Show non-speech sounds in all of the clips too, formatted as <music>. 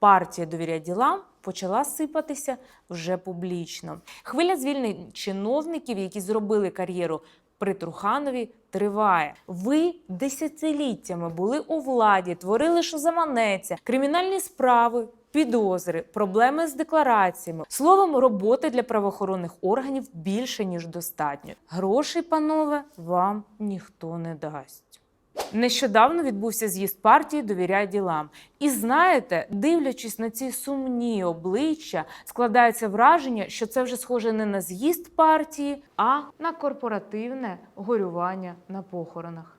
партія довіряє ділам почала сипатися вже публічно. Хвиля звільнень чиновників, які зробили кар'єру при Труханові, триває. Ви десятиліттями були у владі, творили, що заманеться, кримінальні справи. Підозри, проблеми з деклараціями, словом, роботи для правоохоронних органів більше ніж достатньо. Грошей, панове, вам ніхто не дасть. Нещодавно відбувся з'їзд партії Довіряй ділам. І знаєте, дивлячись на ці сумні обличчя, складається враження, що це вже схоже не на з'їзд партії, а на корпоративне горювання на похоронах.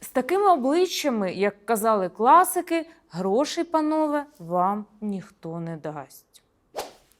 З такими обличчями, як казали класики, грошей, панове, вам ніхто не дасть.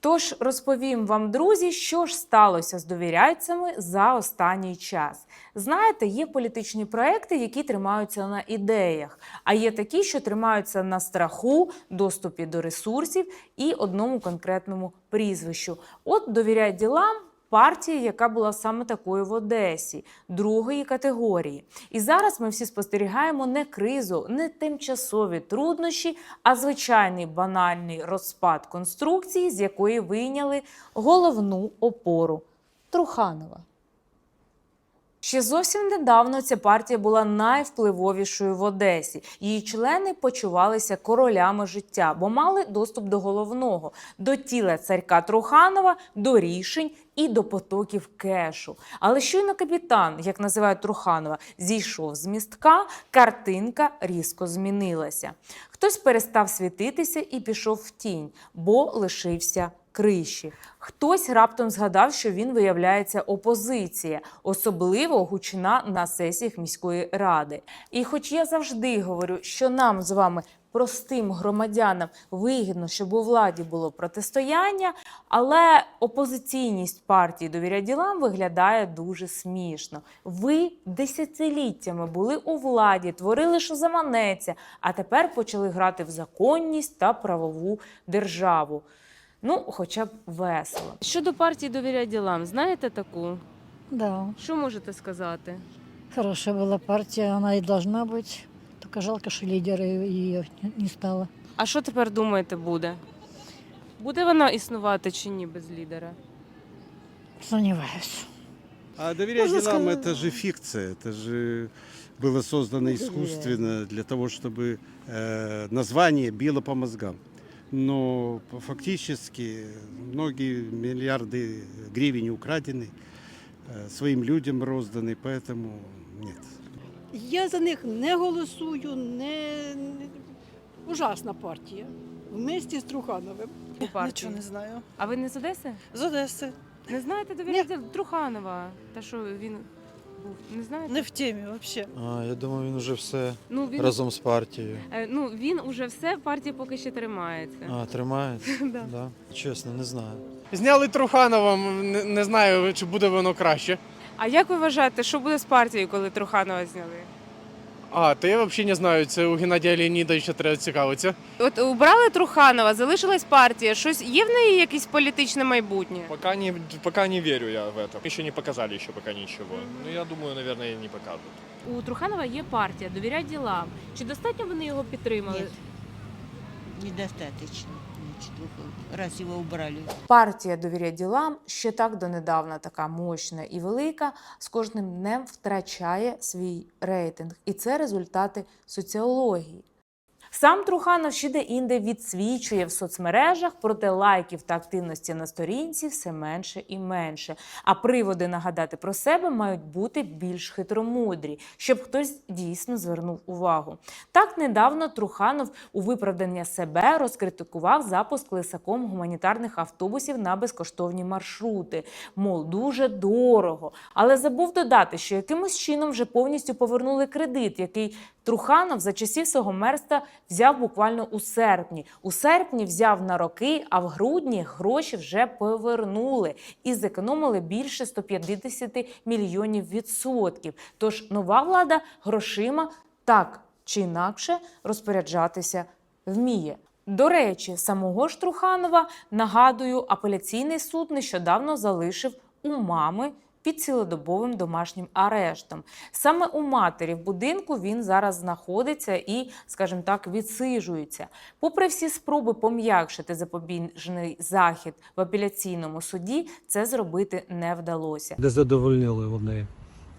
Тож розповім вам, друзі, що ж сталося з довіряйцями за останній час. Знаєте, є політичні проекти, які тримаються на ідеях, а є такі, що тримаються на страху, доступі до ресурсів і одному конкретному прізвищу. От довіряй ділам. Партія, яка була саме такою в Одесі, другої категорії. І зараз ми всі спостерігаємо не кризу, не тимчасові труднощі, а звичайний банальний розпад конструкції, з якої вийняли головну опору Труханова. Ще зовсім недавно ця партія була найвпливовішою в Одесі. Її члени почувалися королями життя, бо мали доступ до головного, до тіла царька Труханова, до рішень і до потоків кешу. Але щойно капітан, як називають Труханова, зійшов з містка, картинка різко змінилася. Хтось перестав світитися і пішов в тінь, бо лишився криші. Хтось раптом згадав, що він виявляється опозиція, особливо гучна на сесіях міської ради. І хоч я завжди говорю, що нам з вами. Простим громадянам вигідно, щоб у владі було протистояння, але опозиційність партії довіря ділам виглядає дуже смішно. Ви десятиліттями були у владі, творили, що заманеться, а тепер почали грати в законність та правову державу. Ну, хоча б весело. Щодо партії довіря ділам, знаєте таку? Да, Що можете сказати? хорошая была партия, она и должна быть. Только жалко, что лидера ее не стало. А що тепер думаєте буде? Буде вона існувати чи ні без лідера? Сомневаюсь. А доверять Можно делам сказать- это же фикция, это же было создано искусственно для того, чтобы э, название било по мозгам. Но фактически многие миллиарды гривен украдены, э, своим людям розданы, поэтому нет. Я за них не голосую, не... не- ужасна партія. Вместе з Трухановим. У партії? Нічого не знаю. А ви не з Одеси? З Одеси. Не знаєте довіря ділам? Труханова? Та що він був? Не знаєте? Не в темі взагалі. А, я думаю, він уже все Ну він разом з партією. Е, ну він уже все партія поки ще тримається. А, тримається? <laughs> Да. да. Чесно, не знаю. Зняли Труханова, м, не, не знаю, чи буде воно краще. А як ви вважаєте, що буде з партією, коли Труханова зняли? А, то я взагалі не знаю, це у Геннадія Леонідовича треба цікавитися. От убрали Труханова, залишилась партія. Щось є в неї якесь політичне майбутнє? Пока не, пока не верю я в это. Еще не показали еще пока ничего. Ну, я думаю, наверное, не покажут. У Труханова є партія, довіряй ділам. Чи достатньо вони його підтримали? Недостаточно. Вы- раз его убрали. Партія довіря ділам ще так донедавна така мощна і велика, з кожним днем втрачає свій рейтинг. І це результати соціології. Сам Труханов ще де-інде відсвічує в соцмережах, проте лайків та активності на сторінці все менше і менше. А приводи нагадати про себе мають бути більш хитромудрі, щоб хтось дійсно звернув увагу. Так недавно Труханов у виправдання себе розкритикував запуск лисаком гуманітарних автобусів на безкоштовні маршрути. Мов дуже дорого. Але забув додати, що якимось чином вже повністю повернули кредит, який Труханов за часів свого мерства взяв буквально у серпні. У серпні взяв на роки, а в грудні гроші вже повернули і зекономили більше 150 мільйонів відсотків. Тож нова влада грошима так чи інакше розпоряджатися вміє. До речі, самого ж Труханова, нагадую, апеляційний суд нещодавно залишив у мами під цілодобовим домашнім арештом. Саме у матері в будинку він зараз знаходиться і, скажімо так, відсиджується. Попри всі спроби пом'якшити запобіжний захід в апеляційному суді, це зробити не вдалося. де задовольнили вони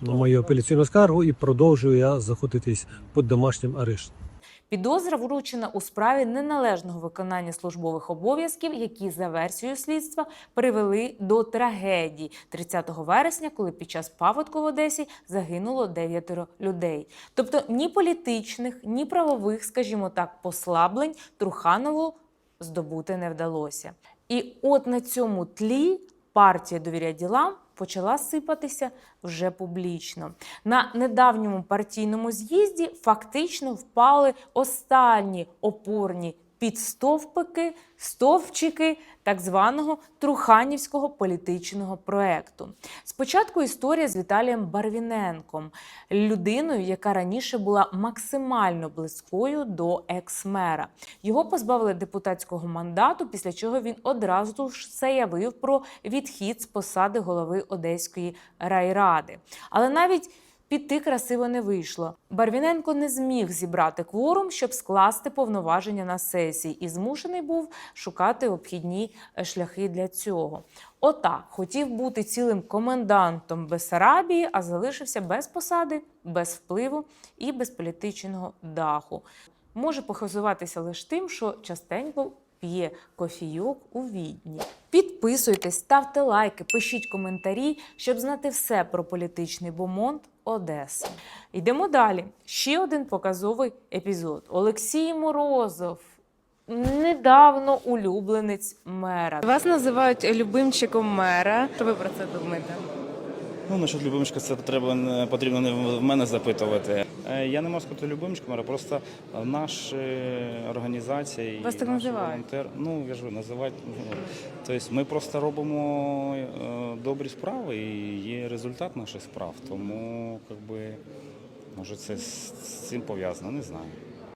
мою апеляційну скаргу і продовжую я знаходитись під домашнім арештом. Підозра вручена у справі неналежного виконання службових обов'язків, які за версією слідства привели до трагедії 30 вересня, коли під час паводку в Одесі загинуло дев'ятеро людей. Тобто ні політичних, ні правових, скажімо так, послаблень Труханову здобути не вдалося. І от на цьому тлі партія довіря ділам почала сипатися вже публічно. На недавньому партійному з'їзді фактично впали останні опорні підстовпики, стовпчики так званого Труханівського політичного проекту. Спочатку історія з Віталієм Барвіненком, людиною, яка раніше була максимально близькою до екс-мера. Його позбавили депутатського мандату, після чого він одразу ж заявив про відхід з посади голови Одеської райради. Але навіть Піти красиво не вийшло. Барвіненко не зміг зібрати кворум, щоб скласти повноваження на сесії, і змушений був шукати обхідні е, шляхи для цього. Отак хотів бути цілим комендантом Бесарабії, а залишився без посади, без впливу і без політичного даху. Може похизуватися лише тим, що частенько п'є кофійок у відні. Підписуйтесь, ставте лайки, пишіть коментарі, щоб знати все про політичний бомонд Одеси. Йдемо далі. Ще один показовий епізод. Олексій Морозов. Недавно улюбленець мера. Вас називають любимчиком мера. Що ви про це думаєте? Ну, насчет любимчика це треба потрібно не в мене запитувати. Е, Я не можу сказати любимчиком, а просто наша організація і Вас так наш називають? волонтер. Ну я ж ви називати. ну, Тобто ми просто робимо е, добрі справи і є результат наших справ. Тому якби може це з з цим пов'язано, не знаю.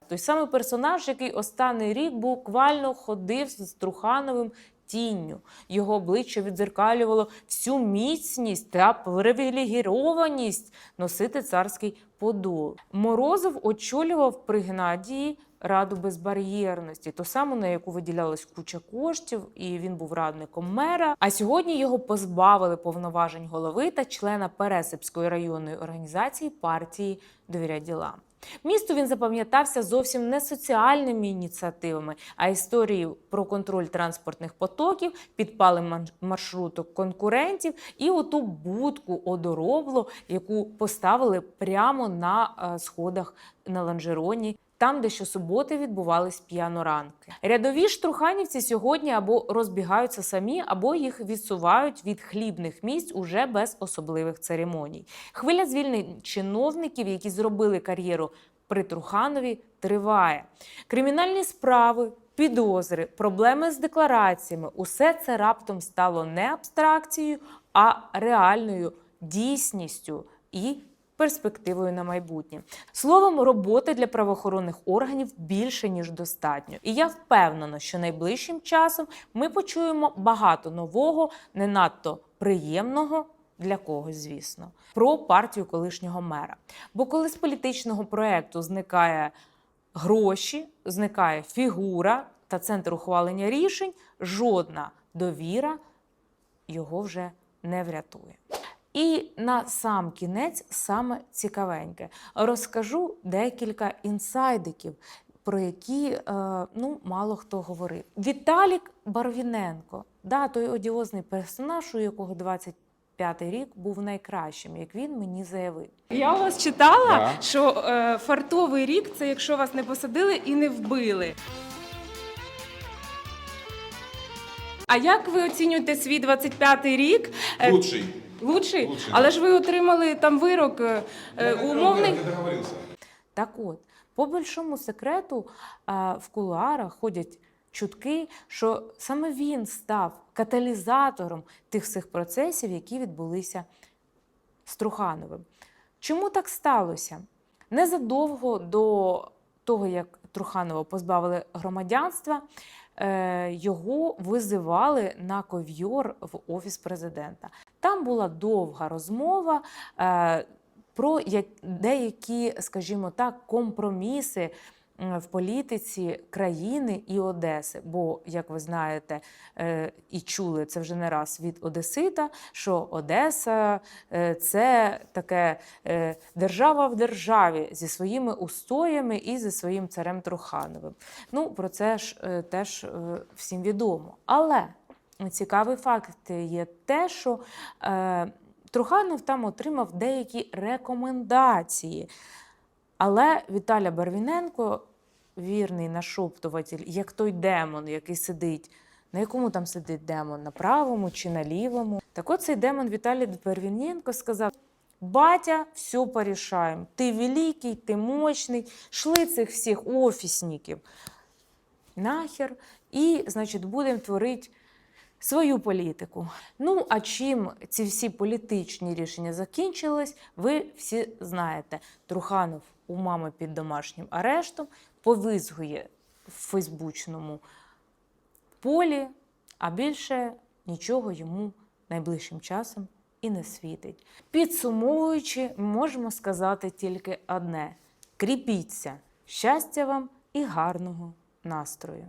Той самий персонаж, який останній рік буквально ходив з Трухановим тінню. Його обличчя відзеркалювало всю міцність та привілегірованість носити царський подол. Морозов очолював при Геннадії Раду безбар'єрності, ту саму, на яку виділялась куча коштів, і він був радником мера. А сьогодні його позбавили повноважень голови та члена Пересипської районної організації партії Довіря ділам. Місту він запам'ятався зовсім не соціальними ініціативами, а історією про контроль транспортних потоків, підпали маршруток конкурентів і оту будку одоробло, яку поставили прямо на е, сходах на ланжероні. Там, де щосуботи відбувались п'яноранки. Рядові штруханівці сьогодні або розбігаються самі, або їх відсувають від хлібних місць уже без особливих церемоній. Хвиля звільнень чиновників, які зробили кар'єру при Труханові, триває. Кримінальні справи, підозри, проблеми з деклараціями усе це раптом стало не абстракцією, а реальною дійсністю і перспективою на майбутнє. Словом, роботи для правоохоронних органів більше ніж достатньо. І я впевнена, що найближчим часом ми почуємо багато нового, не надто приємного. Для когось, звісно, про партію колишнього мера. Бо коли з політичного проекту зникає гроші, зникає фігура та центр ухвалення рішень, жодна довіра його вже не врятує. І на сам кінець саме цікавеньке. Розкажу декілька інсайдиків, про які е, ну, мало хто говорив. Віталік Барвіненко, да, той одіозний персонаж, у якого 25-й рік був найкращим, як він мені заявив. Я у вас читала, Да. що е, фартовий рік це якщо вас не посадили і не вбили. А як ви оцінюєте свій 25-й рік? Е, Лучший. Лучший? Лучший, Але ж ви отримали там вирок е, е, умовний. Я не договорился. Так от, по большому секрету а, в кулуарах ходять чутки, що саме він став каталізатором тих всіх процесів, які відбулися з Трухановим. Чому так сталося? Незадовго до того, як Труханова позбавили громадянства, е, його визивали на ковйор в офіс президента. Там була довга розмова е, про деякі, скажімо так, компроміси в політиці країни і Одеси. Бо, як ви знаєте е, і чули це вже не раз від Одесита, що Одеса е, це таке держава в державі зі своїми устоями і зі своїм царем Трухановим. Ну, про це ж теж всім відомо. Але цікавий факт є те, що е, Труханов там отримав деякі рекомендації. Але Віталя Барвіненко, вірний нашоптуватель, як той демон, який сидить. На якому там сидить демон? На правому чи на лівому? Так от цей демон Віталій Барвіненко сказав: Батя, все порішаємо. Ти великий, ти мощний, шли цих всіх офісників нахер, і, значить, будемо творити свою політику. Ну, а чим ці всі політичні рішення закінчились, ви всі знаєте. Труханов у мами під домашнім арештом повизгує в фейсбучному полі, а більше нічого йому найближчим часом і не світить. Підсумовуючи, можемо сказати тільки одне: кріпіться, щастя вам і гарного настрою!